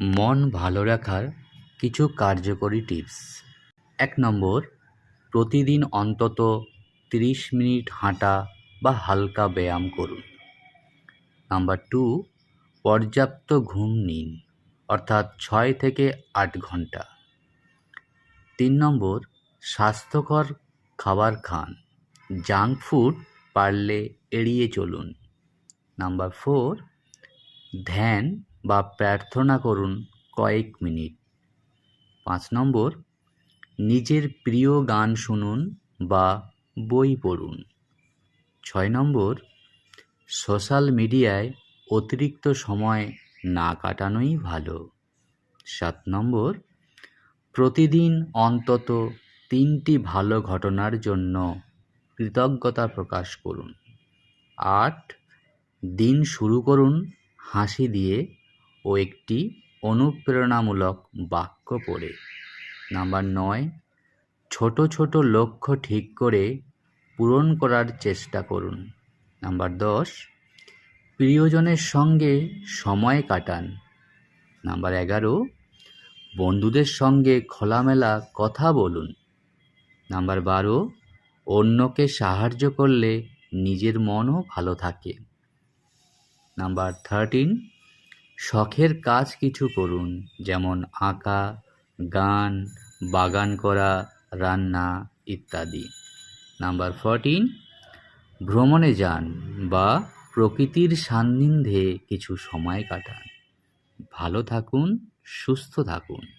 মন ভালো রাখার কিছু কার্যকরী টিপস। এক নম্বর, প্রতিদিন অন্তত তিরিশ মিনিট হাঁটা বা হালকা ব্যায়াম করুন। নাম্বার টু, পর্যাপ্ত ঘুম নিন, অর্থাৎ ছয় থেকে আট ঘণ্টা। তিন নম্বর, স্বাস্থ্যকর খাবার খান, জাঙ্ক ফুড পারলে এড়িয়ে চলুন। নাম্বার ফোর, ধ্যান বা প্রার্থনা করুন কয়েক মিনিট। পাঁচ নম্বর, নিজের প্রিয় গান শুনুন বা বই পড়ুন। ছয় নম্বর, সোশ্যাল মিডিয়ায় অতিরিক্ত সময় না কাটানোই ভালো। সাত নম্বর, প্রতিদিন অন্তত তিনটি ভালো ঘটনার জন্য কৃতজ্ঞতা প্রকাশ করুন। আট, দিন শুরু করুন হাসি দিয়ে ও একটি অনুপ্রেরণামূলক বাক্য পড়ে। নাম্বার নয়, ছোট ছোট লক্ষ্য ঠিক করে পূরণ করার চেষ্টা করুন। নাম্বার দশ, প্রিয়জনের সঙ্গে সময় কাটান। নাম্বার এগারো, বন্ধুদের সঙ্গে খোলামেলা কথা বলুন। নাম্বার বারো, অন্যকে সাহায্য করলে নিজের মনও ভালো থাকে। নাম্বার থার্টিন শখের কাজ কিছু করুন, যেমন আঁকা, গান, বাগান করা, রান্না ইত্যাদি। নাম্বার ফরটিন ভ্রমণে যান বা প্রকৃতির সান্নিধ্যে কিছু সময় কাটান। ভালো থাকুন, সুস্থ থাকুন।